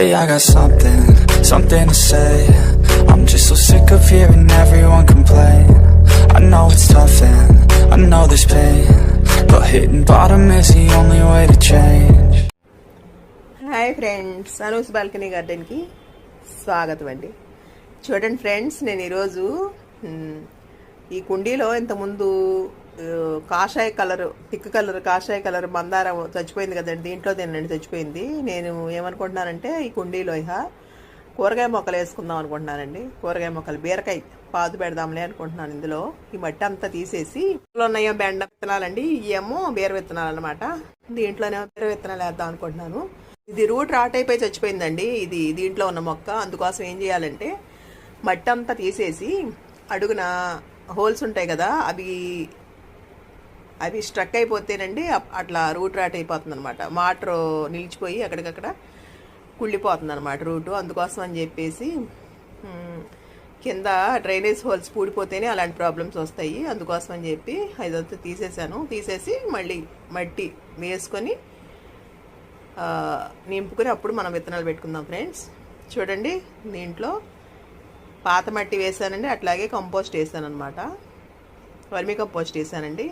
Hey, I got something, something to say. I'm just so sick of hearing everyone complain. I know it's tough and I know there's pain. But hitting bottom is the only way to change. Hi friends Anu's balcony గార్డెన్కి స్వాగతం అండి చూడండి friends నేను ఈరోజు మ్, ఈ కుండీలో ఇంతకుముందు కాషాయ colour thick colour కాషాయ కలర్ మందారం చచ్చిపోయింది కదండి దీంట్లో తినండి చచ్చిపోయింది. నేను ఏమనుకుంటున్నానంటే ఈ కుండీలో ఇహ కూరగాయ మొక్కలు వేసుకుందాం అనుకుంటున్నానండి. కూరగాయ మొక్కలు బీరకాయ పాదు పెడదాంలే అనుకుంటున్నాను ఇందులో. ఈ మట్టి అంతా తీసేసి ఇందులో ఉన్నాయో బెండ విత్తనాలండి ఇవేమో బీర విత్తనాలు అనమాట దీంట్లోనేమో బీర విత్తనాలు వేద్దాం అనుకుంటున్నాను. ఇది రూట్ రాట్ అయిపోయి చచ్చిపోయిందండి. ఇది దీంట్లో ఉన్న మొక్క. అందుకోసం ఏం చేయాలంటే మట్టి అంతా తీసేసి అడుగున హోల్స్ ఉంటాయి కదా అవి అవి స్ట్రక్ అయిపోతేనండి అప్- అట్లా రూట్ రాట్ అయిపోతుంది అనమాట వాటర్ నిలిచిపోయి అక్కడికక్కడ కుళ్ళిపోతుంది అనమాట రూటు. అందుకోసం అని చెప్పేసి కింద డ్రైనేజ్ హోల్స్ పూడిపోతేనే అలాంటి ప్రాబ్లమ్స్ వస్తాయి. అందుకోసం అని చెప్పి అదంతా తీసేసాను. తీసేసి మళ్ళీ మట్టి వేసుకొని ఆ, నింపుకుని అప్పుడు మనం విత్తనాలు పెట్టుకుందాం ఫ్రెండ్స్. చూడండి దీంట్లో పాత మట్టి వేసానండి. అట్లాగే కంపోస్ట్ వేసాను అనమాట వర్మీ కంపోస్ట్ వేసానండి.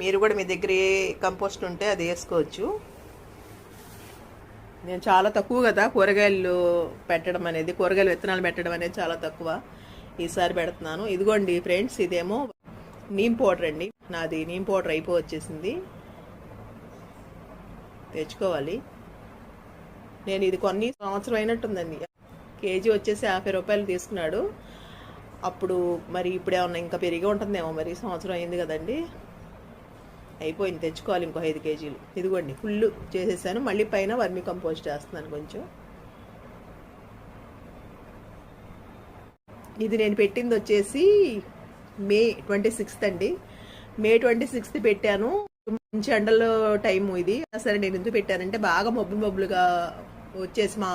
మీరు కూడా మీ దగ్గర ఏ కంపోస్ట్ ఉంటే అది వేసుకోవచ్చు. నేను చాలా తక్కువ కదా కూరగాయలు పెట్టడం అనేది కూరగాయలు విత్తనాలు పెట్టడం అనేది చాలా తక్కువ. ఈసారి పెడుతున్నాను. ఇదిగోండి ఫ్రెండ్స్ ఇదేమో నీమ్ పౌడర్ అండి. నాది నీమ్ పౌడర్ అయిపో వచ్చేసింది తెచ్చుకోవాలి. నేను ఇది కొన్ని సంవత్సరం అయినట్టుందండి. కేజీ వచ్చేసి యాభై రూపాయలు తీసుకున్నాడు. అప్పుడు మరి ఇప్పుడు ఏమన్నా ఇంకా పెరిగి ఉంటుందేమో మరి సంవత్సరం అయింది కదండి. అయిపోయింది. తెచ్చుకోవాలి ఇంకో ఐదు కేజీలు. ఇదిగోండి ఫుల్ చేసేసాను. మళ్ళీ పైన వర్మి కంపోస్ట్ చేస్తున్నాను కొంచెం. ఇది నేను పెట్టింది వచ్చేసి మే ట్వంటీ సిక్స్త్ అండి. మే ట్వంటీ సిక్స్త్ పెట్టాను. మంచి ఎండలో టైం ఇది. సరే నేను ఎందుకు పెట్టానంటే బాగా మబ్బులు మబ్బులుగా వచ్చేసి మా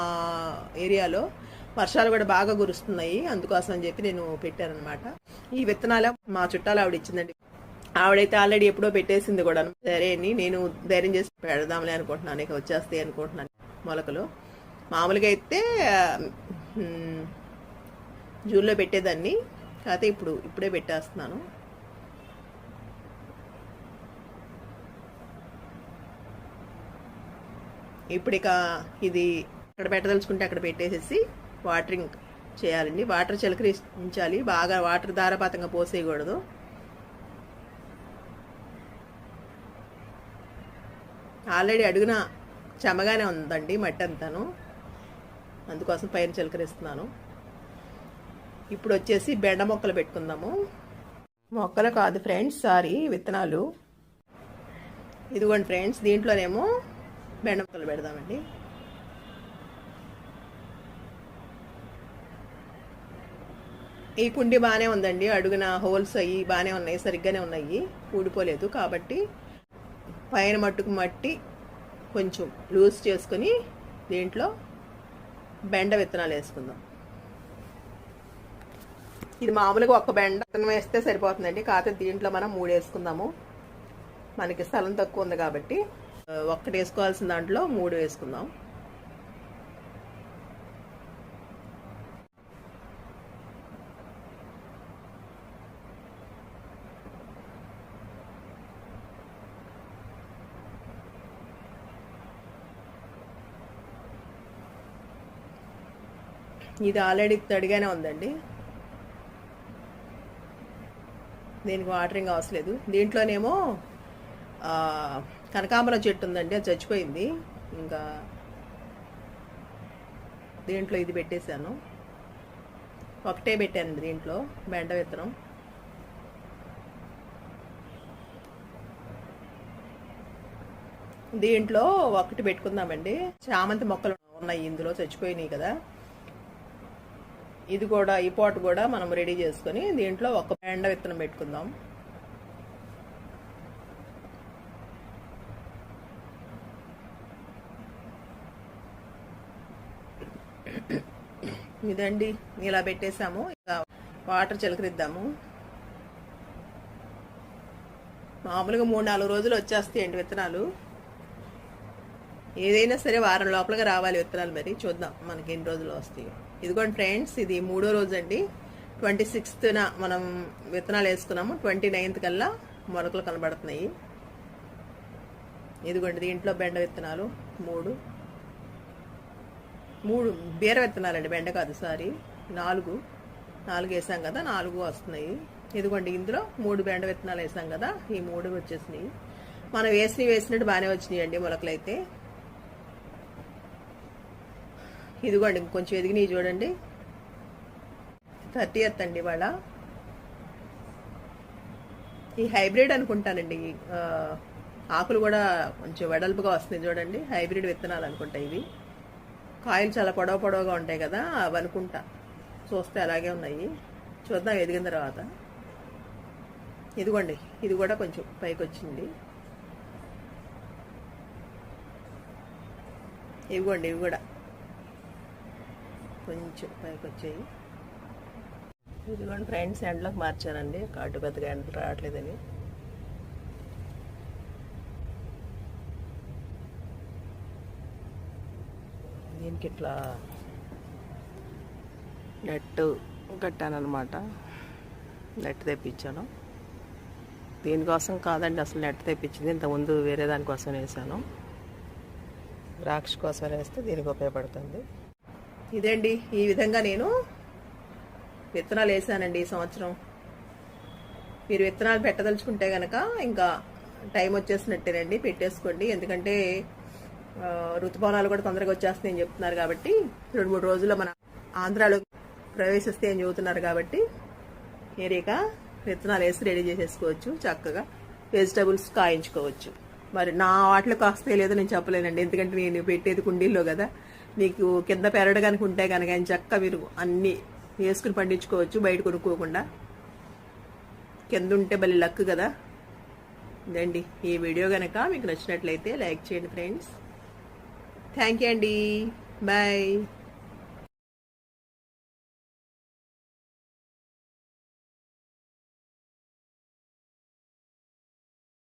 ఏరియాలో వర్షాలు కూడా బాగా కురుస్తున్నాయి. అందుకోసం అని చెప్పి నేను పెట్టానన్నమాట. ఈ విత్తనాలు మా చుట్టాలు ఆవిడ ఇచ్చిందండి. ఆవిడైతే ఆల్రెడీ ఎప్పుడో పెట్టేసింది కూడా సరే అని నేను ధైర్యం చేసి పెడదాంలే అనుకుంటున్నాను ఇక వచ్చేస్తాయి అనుకుంటున్నాను మొలకలు. మామూలుగా అయితే జూన్లో పెట్టేదాన్ని కాకపోతే ఇప్పుడు ఇప్పుడే పెట్టేస్తున్నాను. ఇప్పుడు ఇక ఇది ఇక్కడ పెట్టదలుచుకుంటే అక్కడ పెట్టేసేసి వాటరింగ్ చేయాలండి. వాటర్ చిలకరించాలి బాగా వాటర్ ధారపాతంగా పోసేయకూడదు. ఆల్రెడీ అడుగున చెమగానే ఉందండి మట్టి అంతాను. అందుకోసం పైన చిలకరిస్తున్నాను. ఇప్పుడు వచ్చేసి బెండ మొక్కలు పెట్టుకుందాము. మొక్కలు కాదు ఫ్రెండ్స్ సారీ విత్తనాలు. ఇదిగోండి ఫ్రెండ్స్ దీంట్లోనేమో బెండ మొక్కలు పెడదామండి. ఈ కుండి బాగానే ఉందండి అడుగున హోల్స్ అయ్యి బాగానే ఉన్నాయి సరిగ్గానే ఉన్నాయి ఊడిపోలేదు కాబట్టి పైన మట్టుకు మట్టి కొంచెం లూజ్ చేసుకొని దీంట్లో బెండ విత్తనాలు వేసుకుందాం. ఇది మామూలుగా ఒక బెండ విత్తనం వేస్తే సరిపోతుందండి. కాకపోతే దీంట్లో మనం మూడు వేసుకుందాము. మనకి స్థలం తక్కువ ఉంది కాబట్టి ఒక్కటి వేసుకోవాల్సిన దాంట్లో మూడు వేసుకుందాం. ఇది ఆల్రెడీ తడిగానే ఉందండి. దీనికి వాటరింగ్ అవసరం లేదు. దీంట్లోనేమో కనకాంబరం చెట్టు ఉందండి అది చచ్చిపోయింది. ఇంకా దీంట్లో ఇది పెట్టేశాను. ఒకటే పెట్టాను దీంట్లో బెండ విత్తనం. దీంట్లో ఒకటి పెట్టుకుందామండి. చామంతి మొక్కలు ఉన్నాయి ఇందులో చచ్చిపోయినాయి కదా. ఇది కూడా ఈ పాట్ కూడా మనం రెడీ చేసుకొని దీంట్లో ఒక బెండ విత్తనం పెట్టుకుందాం. ఇదండి ఇలా పెట్టేసాము. వాటర్ చిలకరిద్దాము. మామూలుగా మూడు నాలుగు రోజులు వచ్చేస్తాయండి విత్తనాలు. ఏదైనా సరే వారం లోపలగా రావాలి విత్తనాలు మరి. చూద్దాం మనకి ఎన్ని రోజులు వస్తాయి. ఇదిగోండి ఫ్రెండ్స్ ఇది మూడో రోజు అండి ట్వంటీ సిక్స్త్న మనం విత్తనాలు వేసుకున్నాము. ట్వంటీ నైన్త్ కల్లా మొలకలు కనబడుతున్నాయి. ఇదిగోండి దీంట్లో బెండ విత్తనాలు. మూడు. మూడు బీర విత్తనాలండి బెండ కాదు సారీ. నాలుగు. నాలుగు వేసాం కదా నాలుగు వస్తున్నాయి. ఇదిగోండి ఇందులో మూడు బెండ విత్తనాలు వేసాం కదా ఈ మూడు వచ్చేసినాయి. మనం వేసినవి వేసినట్టు బాగానే వచ్చినాయి అండి మొలకలు అయితే ఇదిగోండి ఇంకొంచెం ఎదిగినాయి చూడండి. థర్టీ ఎత్ అండి ఇవాళ. ఈ హైబ్రిడ్ అనుకుంటానండి ఆకులు కూడా కొంచెం వెడల్పుగా వస్తుంది చూడండి. హైబ్రిడ్ విత్తనాలు అనుకుంటా ఇవి. కాయలు చాలా పొడవ పొడవుగా ఉంటాయి కదా అవి అనుకుంటా. చూస్తే అలాగే ఉన్నాయి. చూద్దాం ఎదిగిన తర్వాత. ఇదిగోండి ఇది కూడా కొంచెం పైకి వచ్చింది ఇవిగోండి ఇవి కూడా. కొంచెం పైకి వచ్చాయి ఇదిగోండి ఫ్రెండ్స్ ఎండలోకి మార్చానండి. కాటు పెద్దగా ఎండలు రావట్లేదని. దీనికి ఇట్లా నెట్ కట్టానమాట నెట్ తెప్పించాను. దీనికోసం కాదండి అసలు నెట్ తెప్పించింది. ఇంతకుముందు వేరే దానికోసం వేసాను ద్రాక్ష కోసం వేస్తే దీనికి ఉపయోగపడుతుంది. ఇదండి ఈ విధంగా నేను విత్తనాలు వేసానండి ఈ సంవత్సరం. మీరు విత్తనాలు పెట్టదలుచుకుంటే కనుక ఇంకా టైం వచ్చేసినట్టేనండి పెట్టేసుకోండి. ఎందుకంటే ఋతుపవనాలు కూడా తొందరగా వచ్చేస్తాయని చెప్తున్నారు కాబట్టి రెండు మూడు రోజుల్లో మన ఆంధ్రాలో ప్రవేశిస్తే అని చెబుతున్నారు కాబట్టి మీరు ఇక విత్తనాలు వేసి రెడీ చేసేసుకోవచ్చు చక్కగా వెజిటబుల్స్ కాయించుకోవచ్చు. మరి నా వాటిలో కాస్తే లేదో నేను చెప్పలేనండి. ఎందుకంటే నేను పెట్టేది కుండీల్లో కదా. మీకు కింద పెరడడానికి ఉంటే కనుక ఆయన చక్క మీరు అన్ని వేసుకుని పండించుకోవచ్చు బయట కొనుక్కోకుండా. కింద ఉంటే భలే లక్ కదా. ఇదండి ఈ వీడియో కనుక మీకు నచ్చినట్లయితే లైక్ చేయండి ఫ్రెండ్స్. థ్యాంక్ యూ అండి. బాయ్.